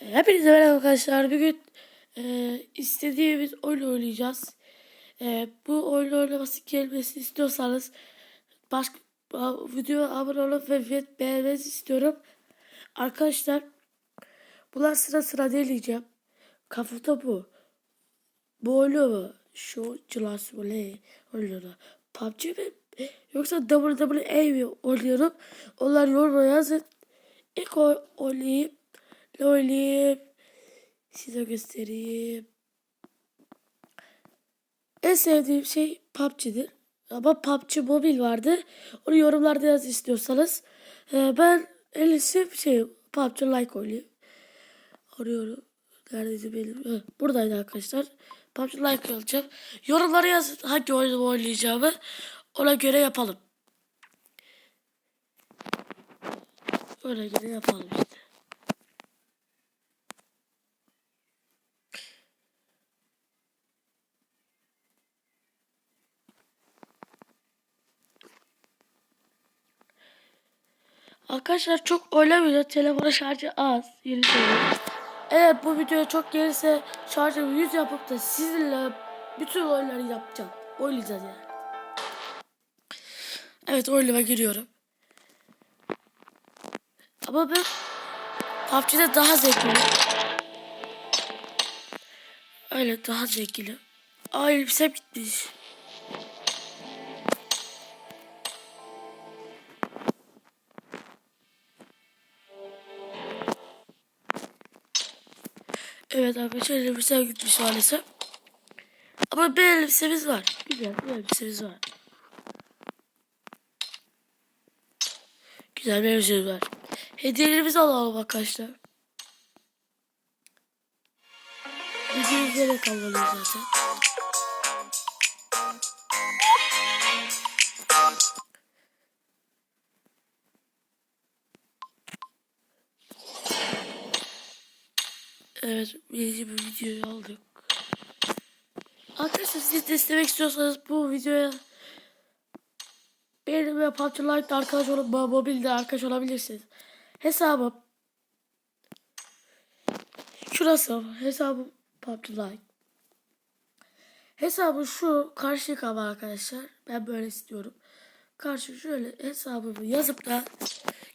Hepinize merhaba arkadaşlar. Bugün e, istediğimiz oyun oynayacağız. E, bu oyunu oynaması gelmesini istiyorsanız başka videoya abone olup ve ve beğenmenizi istiyorum. Arkadaşlar bunlar sıra sıra deneyeceğim. Kafamda bu. Bu oyunu mu? Şu Class Royale oynuyorlar. PUBG mi? Yoksa WWE mi oynuyorum? Onlar yoruma yazın. İlk oy oynayayım? Size göstereyim. En sevdiğim şey PUBG'dir. Ama PUBG Mobile vardı. Onu yorumlarda yaz istiyorsanız. Ee, ben en iyisi şey PUBG Like oynayayım. Arıyorum. Neredeydi benim? Heh, buradaydı arkadaşlar. PUBG Like alacağım. Yorumlara yazın hangi oyunu oynayacağımı. Ona göre yapalım. Ona göre yapalım işte. Arkadaşlar çok oynamıyor. Telefonu şarjı az. Yeni. Eğer bu video çok gelirse şarjımı 100 yapıp da sizinle bütün oyunları yapacağım. Oynayacağız yani. Evet oynama giriyorum. Ama ben PUBG'de daha zevkli. Öyle daha zevkli. Ay elbisem gitmiş. Evet arkadaşlar elbisem gitmiş maalesef. Ama bir elbisemiz var. Güzel bir elbisemiz var. Güzel bir elbisemiz var. Hediyelerimizi alalım arkadaşlar. Video izleyerek almalıyız zaten. Evet, birinci bir videoyu aldık. Arkadaşlar siz de istemek istiyorsanız bu videoya benim ve PUBG Lite'da arkadaş olup mobilde arkadaş olabilirsiniz. Hesabım şurası hesabım PUBG Lite. Hesabı şu karşı kaba arkadaşlar. Ben böyle istiyorum. Karşı şöyle hesabımı yazıp da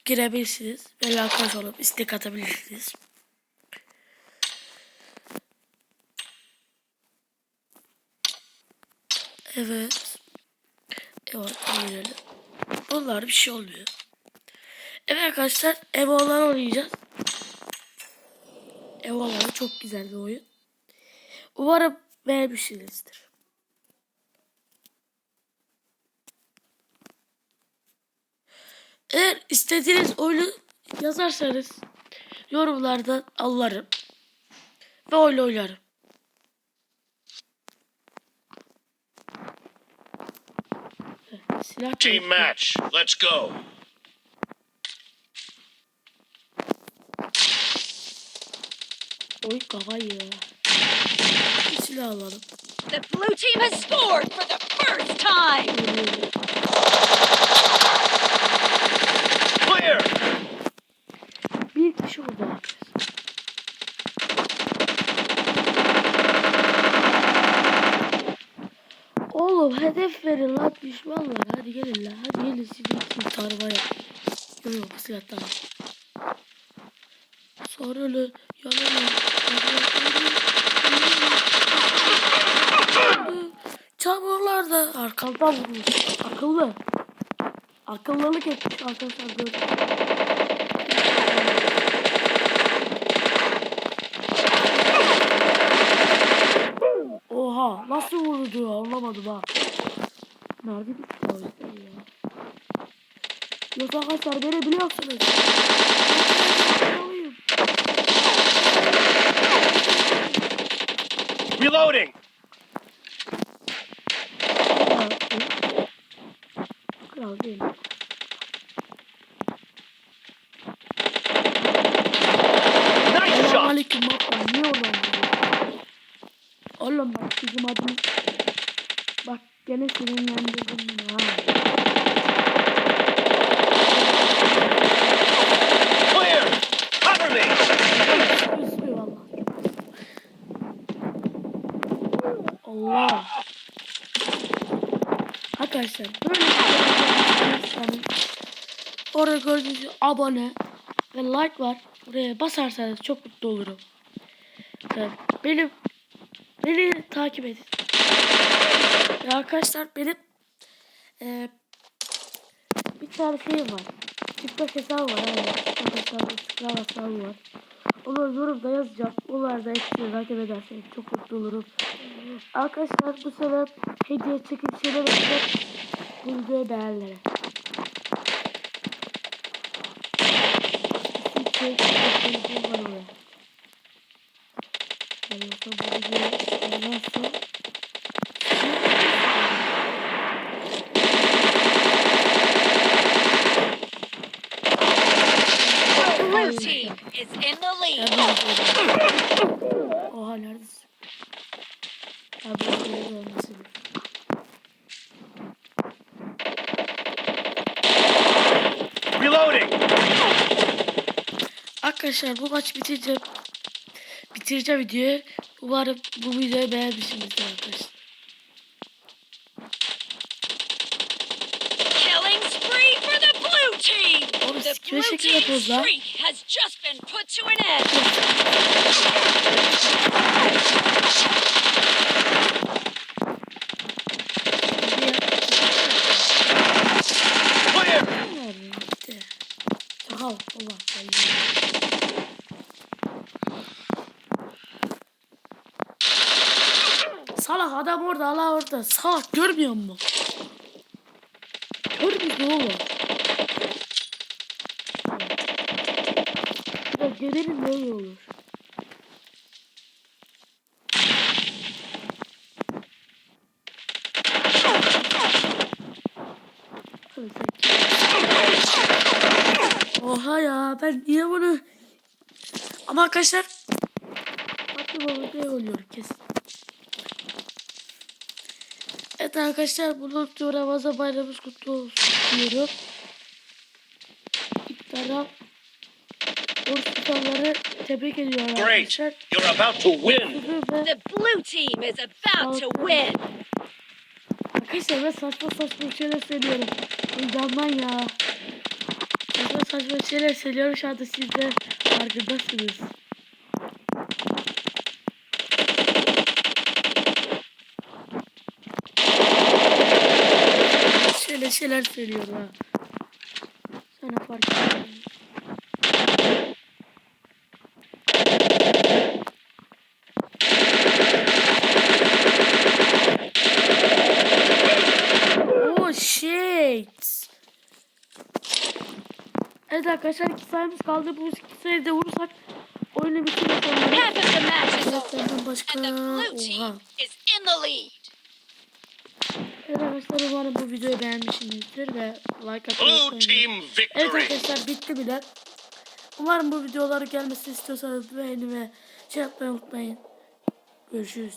girebilirsiniz. Benimle arkadaş olup istek atabilirsiniz. Evet. Evet, oynayalım. Bunlar bir şey olmuyor. Evet arkadaşlar, Evo'lar oynayacağız. Evo'lar çok güzel bir oyun. Umarım beğenmişsinizdir. Eğer istediğiniz oyunu yazarsanız yorumlardan alırım. Ve oyun oynarım. Silah Team kayıtlı. match. Let's go. Oy kafayı ya. Bir silah alalım. The blue team has scored for the first time. Clear. Bir kişi burada. Hedef verin lan düşmanlar. Hadi gelin lan. Hadi gelin sizi kim tarmaya. Yok yok silah tamam. Sarılı yanına. Çamurlar da arkamdan vurmuş. Akıllı. Akıllılık etmiş arkadaşlar. Gördüm. Oha nasıl vurdu anlamadım ha. Nerede bir polisler ya? Yok arkadaşlar beni biliyorsunuz. Reloading. Kral değil. rastgele sinirlendirdim ya. Allah. Arkadaşlar böyle orada gördüğünüz abone ve like var. Buraya basarsanız çok mutlu olurum. Benim beni takip edin. Ve arkadaşlar benim eee bir tane şeyim var. TikTok hesabı var. Yani. TikTok hesabı, var. Onu yorumda yazacağım. Onlar da eksiği takip ederseniz çok mutlu olurum. Arkadaşlar bu sefer hediye çekilişine bakacak. Bu videoyu beğenlere. İki çekilişim var oraya. Yani yoksa bu videoyu olmazsa Blue team is in the lead. Oha neredesin? Abi böyle olmasın. Reloading. Arkadaşlar bu maç bitince bitireceğim videoyu. Umarım bu videoyu beğenmişsinizdir arkadaşlar. Killing spree for the blue team. Oğlum The blue team streak has just been put to an end. Clear. Allah Allah. Salak adam orada Allah orada. Salak görmüyor musun? Görmüyor musun oğlum? Gelelim böyle olur. Oha ya ben niye bunu ama arkadaşlar aklıma bir şey oluyor kesin. Evet arkadaşlar bunu Ramazan bayramımız kutlu olsun diyorum. İftara tutanları tebrik ediyorum Great. arkadaşlar. You're about to win. The blue team is about to win. Arkadaşlar ben saçma saçma şeyler söylüyorum. Heyecandan ya. Saçma saçma şeyler söylüyorum şu anda siz de farkındasınız. Şöyle şeyler söylüyorum ha. Sana fark etmiyor. Evet arkadaşlar iki sayımız kaldı. Bu iki sayıda vurursak oyunu bitirmek zorundayız. Başka oha. Evet arkadaşlar umarım bu videoyu beğenmişsinizdir ve like atmayı unutmayın. Evet arkadaşlar bitti bile. Umarım bu videoları gelmesini istiyorsanız beğeni ve şey yapmayı unutmayın. Görüşürüz.